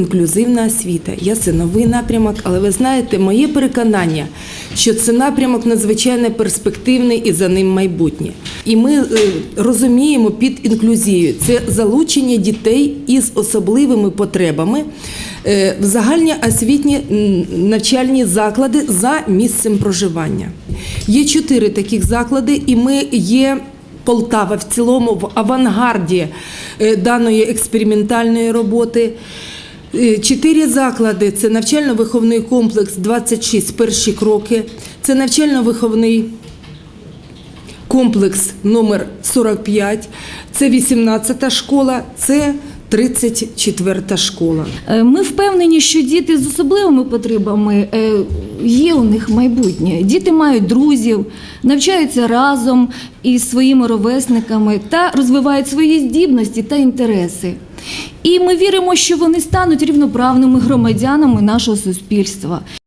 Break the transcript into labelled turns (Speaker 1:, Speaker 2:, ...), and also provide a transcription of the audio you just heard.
Speaker 1: Інклюзивна освіта. Я це новий напрямок, але ви знаєте, моє переконання, що це напрямок надзвичайно перспективний і за ним майбутнє. І ми е, розуміємо під інклюзією це залучення дітей із особливими потребами е, в загальні освітні навчальні заклади за місцем проживання. Є чотири таких заклади, і ми є. Полтава в цілому в авангарді е, даної експериментальної роботи. Е, Чотири заклади це навчально-виховний комплекс 26 перші кроки, це навчально-виховний комплекс номер 45, це 18 школа, це 34 школа.
Speaker 2: Е, Ми впевнені, що діти з особливими потребами е, є у них майбутнє. Діти мають друзів, навчаються разом із своїми ровесниками та розвивають свої здібності та інтереси. І ми віримо, що вони стануть рівноправними громадянами нашого суспільства.